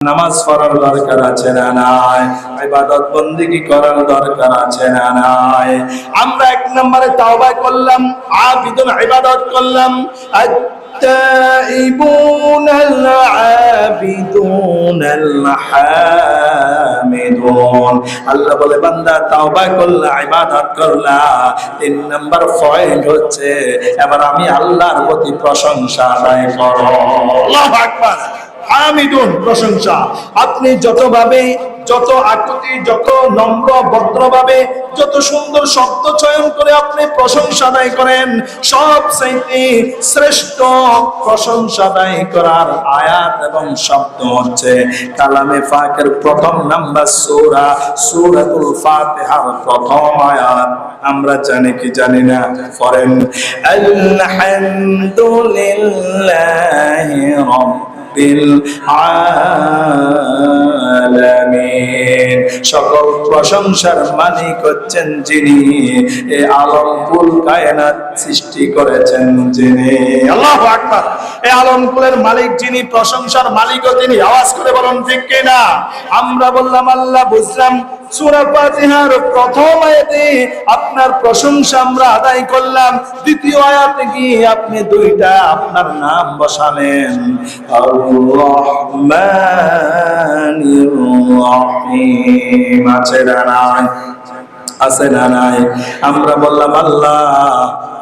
নামাজ পড়ার দরকার আছে না নাই ইবাদত বন্দিগি করার দরকার আছে না নাই আমরা এক নম্বরে তাওবা করলাম আবিদুন ইবাদত করলাম التائبون العابدون الحامدون আল্লাহ বলে বান্দা তাওবা করলা ইবাদত করলা তিন নাম্বার পয়েন্ট হচ্ছে এবার আমি আল্লাহর প্রতি প্রশংসা আদায় করো আল্লাহু আকবার হামিদুন প্রশংসা। আপনি যতভাবে যত আকুতি, যত নম্র, ভদ্রভাবে, যত সুন্দর শব্দ চয়ন করে আপনি প্রশংসা আদায় করেন, সব চাইতে শ্রেষ্ঠ প্রশংসা আদায় করার আয়াত এবং শব্দ হচ্ছে কালামে ফাকের প্রথম নাম্বার সূরা, সূরাতুল ফাতিহার প্রথম আয়াত। আমরা জানি কি জানি না, পড়েন আলহামদুলিল্লাহি রাব্বিল সকল প্রশংসার মালিক হচ্ছেন যিনি, এ কায়নাত সৃষ্টি করেছেন যিনি। আল্লাহু আলমকুলের মালিক যিনি, প্রশংসার তিনি। আওয়াজ করে বলুন, ঠিক আমরা বললাম, আল্লাহ বুঝলাম আপনার প্রশংসা আমরা আদায় করলাম। দ্বিতীয় আয়াতে গিয়ে আপনি দুইটা আপনার নাম বসালেন। আছে আছে আমরা বললাম আল্লাহ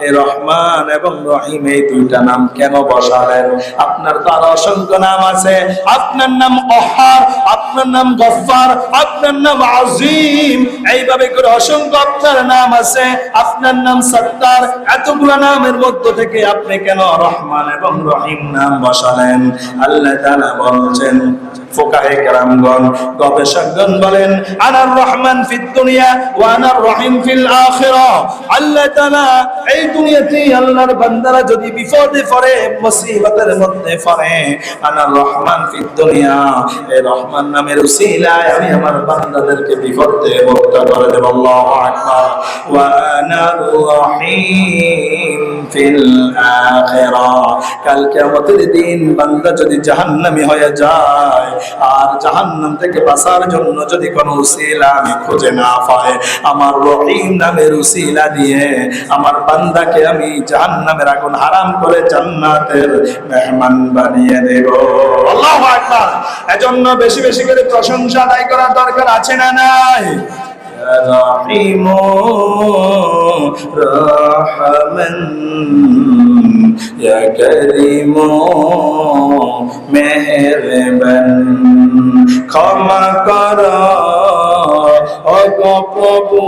রহমান এবং রহিম এই দুইটা নাম কেন বসালেন? আপনার তো আরও অসংখ্য নাম আছে। আপনার নাম অহার, আপনার নাম গফফার, আপনার নাম আজিম। এইভাবে করে অসংখ্য আপনার নাম আছে। আপনার নাম সত্তার। এতগুলো নামের মধ্য থেকে আপনি কেন রহমান এবং রহিম নাম বসালেন? আল্লাহ তাআলা বলছেন, ফোকাহে বলেন, আনার রহমান ফিদ দুনিয়া, ওয়া রহিম আল্লাহ এই দুনিয়াতে আল্লাহর বান্দারা যদি বিপদে পড়ে, মুসিবতের মধ্যে পড়ে। আনা রহমান ফি দুনিয়া। এই রহমান নামের উসিলায় আমি আমার বান্দাদেরকে বিপদ থেকে মুক্ত করে দেব। আল্লাহু আকবার। ওয়া আনা রহিম ফিল আখিরা কাল কিয়ামতের দিন বান্দা যদি জাহান্নামী হয়ে যায়, আর জাহান্নাম থেকে বাঁচার জন্য যদি কোনো উসিলা আমি খুঁজে না পাই, আমার রহিম নামের উসিলা দিয়ে আমার বান্দাকে আমি জাহান্নামের আগুন হারাম করে জান্নাতের মেহমান বানিয়ে দেব। আল্লাহু এজন্য বেশি বেশি করে প্রশংসা আদায় করার দরকার আছে না নাই? রহিম রহমান করিম মেহেরবান ক্ষমা কর প্রভু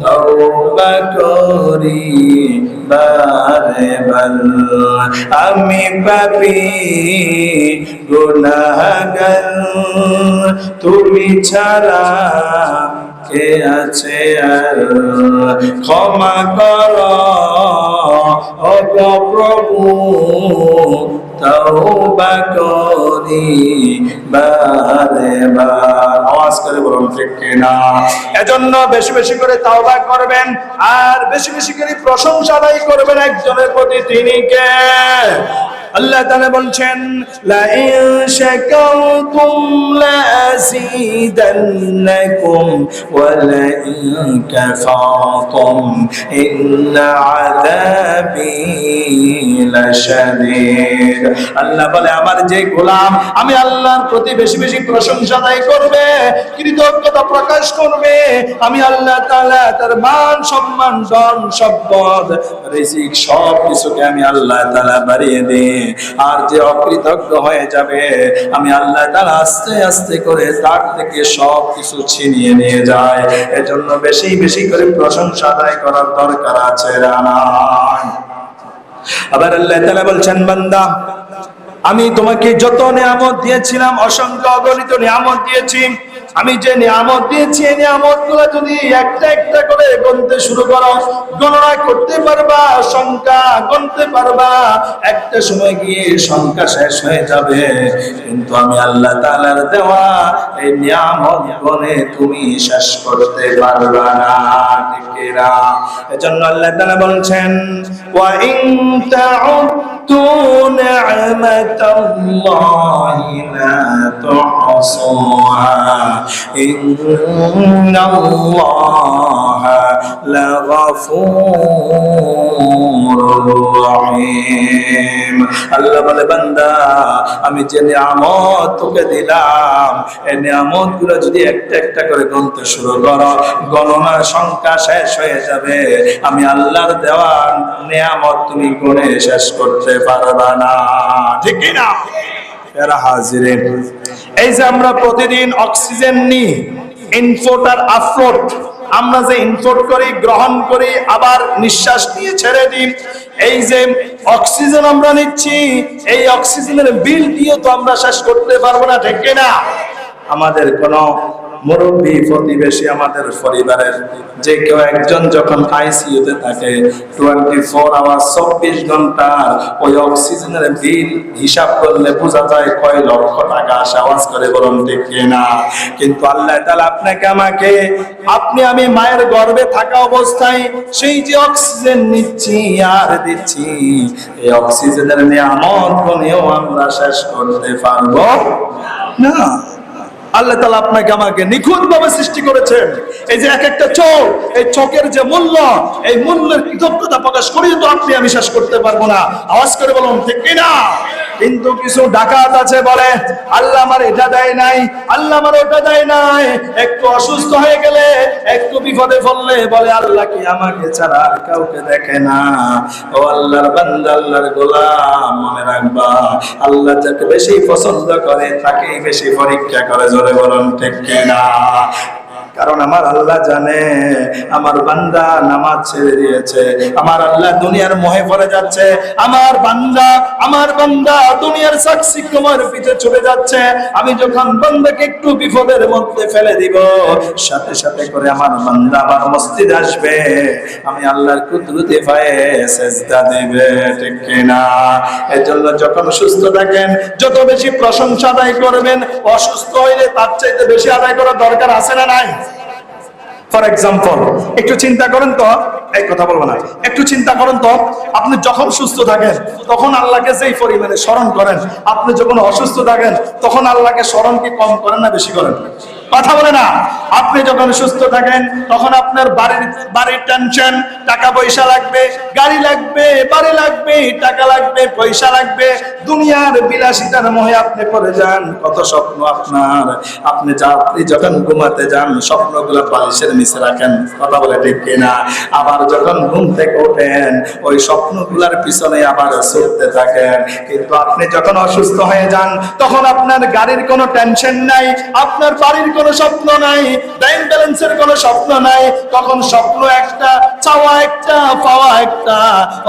তওবা করি বারে বাল আমি পাপি গুনাহগার তুমি ছাড়া কে আছে আর? ক্ষমা কর। প্রভু করি। বারে বার। আওয়াজ করে বলুন, ঠিক কিনা? এজন্য বেশি বেশি করে তাওবা করবেন, আর বেশি বেশি করে প্রশংসা আদায় করবেন একজনের প্রতি, তিনি কে? আল্লাহ তাআলা বলছেন আল্লাহ বলে, আমার যে গোলাম, আমি আল্লাহর প্রতি বেশি বেশি প্রশংসা আদায় করবে, কৃতজ্ঞতা প্রকাশ করবে। আমি আল্লাহ তাআলা তার মান সম্মান, ধন সম্পদ সব কিছুকে আমি আল্লাহ তাআলা বাড়িয়ে দিই। আর যে অকৃতজ্ঞ হয়ে যাবে, আমি আল্লাহ তাআলা আস্তে আস্তে করে তার থেকে সব কিছু ছিনিয়ে নিয়ে যায়। এজন্য বেশি বেশি করে প্রশংসা আদায় করার দরকার আছে আবার আল্লাহ তাআলা বলছেন, বান্দা, আমি তোমাকে যত নিয়ামত দিয়েছিলাম, অসংখ্য অগণিত নিয়ামত দিয়েছি আমি যে নিয়ামত দিয়েছি, এই নিয়ামতগুলো যদি একটা একটা করে গণতে শুরু করো, গণনা করতে পারবা সংখ্যা গণতে পারবা, একটা সময় গিয়ে সংখ্যা শেষ হয়ে যাবে। কিন্তু আমি আল্লাহ তাআলার দেওয়া এই নিয়ামত গণে তুমি শেষ করতে পারবা না। না এজন্য আল্লাহ তাআলা বলছেন ওয়া ইন তাউদ্দু নি'মাতাল্লাহি লা তুহসুহা ইন্নাল্লাহা লাগাফুরুর রহিম আল্লাহ বলে, বান্দা, আমি যে নিয়ামত তোকে দিলাম, এই নিয়ামতগুলো যদি একটা একটা করে গুনতে শুরু করো, গণনার সংখ্যা শেষ হয়ে যাবে। আমি আল্লাহর দেওয়া নিয়ামত তুমি গুনে শেষ করতে পারবা না। ঠিক না এরা হাজিরেন। এই যে আমরা প্রতিদিন অক্সিজেন নিই ইনফোট আর আফ্লোট আমরা যে ইনপোর্ট করি, গ্রহণ করি, আবার নিঃশ্বাস নিয়ে ছেড়ে দিই, এই যে অক্সিজেন আমরা নিচ্ছি, এই অক্সিজেনের বিল দিয়ে তো আমরা শেষ করতে পারব না, ঠিক না আমাদের কোনো মুরব্বী প্রতিবেশী আমাদের পরিবারের যে কেউ একজন যখন থাকে টোয়েন্টি ফোর আওয়ার চব্বিশ ওই অক্সিজেনের বিল হিসাব করলে বোঝা যায় কয় লক্ষ টাকা আওয়াজ করে না কিন্তু আল্লাহ তাআলা আপনাকে আমাকে, আপনি আমি মায়ের গর্ভে থাকা অবস্থায় সেই যে অক্সিজেন নিচ্ছি আর দিচ্ছি, এই অক্সিজেনের নিয়ামত কোনেও আমরা শেষ করতে পারব? না। আল্লাহ তালা আপনাকে আমাকে নিখুঁত ভাবে সৃষ্টি করেছেন। এই যে এক একটা চোখ, এই চোখের যে মূল্য, এই মূল্যের কৃতজ্ঞতা প্রকাশ করি তো আপনি আমি শেষ করতে পারব না। আওয়াজ করে বলুন, ঠিক কিনা? কিন্তু কিছু ডাকাত আছে বলে, আল্লাহ আমার এটা দেয় নাই, আল্লাহ আমার ওটা দেয় নাই। একটু অসুস্থ হয়ে গেলে, একটু বিপদে পড়লে বলে, আল্লাহ কি আমাকে ছাড়া আর কাউকে দেখে না? ও আল্লাহর বান্দা, আল্লাহর গোলাম, মনে রাখবা, আল্লাহ যাকে বেশি পছন্দ করে, তাকেই বেশি পরীক্ষা করে, জোরে বলুন, ঠিক কিনা? কারণ আমার আল্লাহ জানে, আমার বান্দা নামাজ ছেড়ে দিয়েছে, আমার আল্লাহ দুনিয়ার মোহে পড়ে যাচ্ছে, আমার বান্দা আমার বান্দা দুনিয়ার সাক্ষী কুমার পিছে চলে যাচ্ছে, আমি যখন বান্দাকে একটু বিপদের মধ্যে ফেলে দিব, সাথে সাথে করে আমার বান্দা আবার মসজিদ আসবে, আমি আল্লাহর কুদরতি পায়ে সেজদা দিবে, ঠিক কিনা? এর জন্য যখন সুস্থ থাকেন, যত বেশি প্রশংসা আদায় করবেন, অসুস্থ হইলে তার চাইতে বেশি আদায় করার দরকার আছে না নাই? ফর এক্সাম্পল একটু চিন্তা করেন তো, এই কথা বলব না। একটু চিন্তা করেন তো, আপনি যখন সুস্থ থাকেন, তখন আল্লাহকে যেই পরিমাণে স্মরণ করেন, আপনি যখন অসুস্থ থাকেন, তখন আল্লাহকে স্মরণ কি কম করেন না বেশি করেন? কথা বলে না। আপনি যখন সুস্থ থাকেন, তখন আপনার বাড়ির বাড়ির টেনশন টাকা পয়সা লাগবে, গাড়ি লাগবে, বাড়ি লাগবে, টাকা লাগবে, পয়সা লাগবে, দুনিয়ার বিলাসিতার মোহে আপনি পড়ে যান। কত স্বপ্ন আপনার। আপনি যা, আপনি যখন ঘুমাতে যান, স্বপ্নগুলো বালিশের নিচে রাখেন। কথা বলে ঠিক কিনা? আবার যখন ঘুম থেকে ওঠেন, ওই স্বপ্নগুলার পিছনে আবার ছুটতে থাকেন। কিন্তু আপনি যখন অসুস্থ হয়ে যান, তখন আপনার গাড়ির কোনো টেনশন নাই, আপনার বাড়ির কোনো স্বপ্ন নাই ব্যাংক ব্যালেন্সের কোনো স্বপ্ন নাই, তখন স্বপ্ন একটা, চাওয়া একটা, পাওয়া একটা।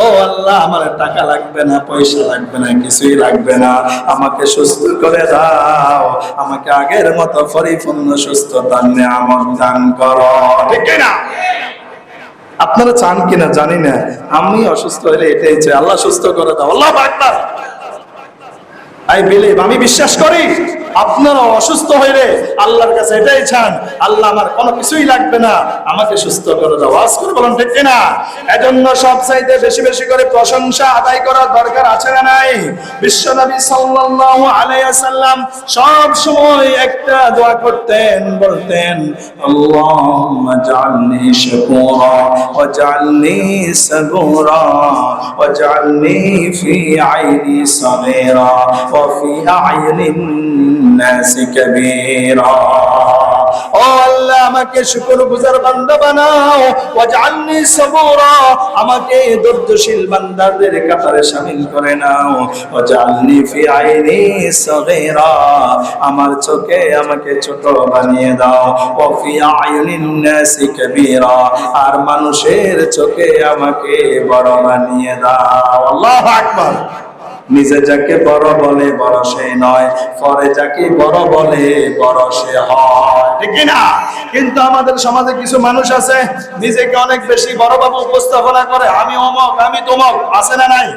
ও আল্লাহ, আমার টাকা লাগবে না, পয়সা লাগবে না, কিছুই লাগবে না। আমাকে সুস্থ করে দাও, আমাকে আগের মতো পরিপূর্ণ সুস্থতার নিয়ামত দান করো। ঠিক না? আপনারা চান কিনা জানি না। আমি অসুস্থ হলে এটাই চাই, আল্লাহ সুস্থ করে দাও, আল্লাহ আই বিলিভ, আমি বিশ্বাস করি। আপনারা অসুস্থ হইলে আল্লাহর কাছে এটাই চান, আল্লাহ আমার কোনো কিছুই লাগবে না, আমাকে সুস্থ করে দাও। আজ করে বলুন, ঠিক না এজন্য সব চাইতে বেশি বেশি করে প্রশংসা আদায় করার দরকার আছে না নাই? বিশ্বনবী সাল্লাল্লাহু আলাইহি ওয়াসাল্লাম সব সময় একটা দোয়া করতেন, বলতেন, আল্লাহুম্মা জাআলনি শাকুরা ওয়াজআলনি সাবুরা ওয়াজআলনি ফি আইনি সাগীরা নাসি কাবীরা ও আল্লাহ, আমাকে গুজার বান্দা বানাও, ওয়াজআলনি সাবুরা, আমাকে বান্দাদের কাতারে শামিল করে নাও, ওয়াজআলনি ফি আইনি সাগীরা, আমার চোখে আমাকে ছোট বানিয়ে দাও ওয়া ফি আয়ুনিন নাসি কাবীরা, আর মানুষের চোখে আমাকে বড় বানিয়ে দাও। আল্লাহু আকবার। নিজে যাকে বড় বলে, বড় সে নয়। পরে যাকে বড় বলে, বড় সে হয়। ঠিক না কিন্তু আমাদের সমাজে কিছু মানুষ আছে, নিজেকে অনেক বেশি বড় বাবু উপস্থাপনা করে। আমি অমক, আমি তমক, আছে না নাই?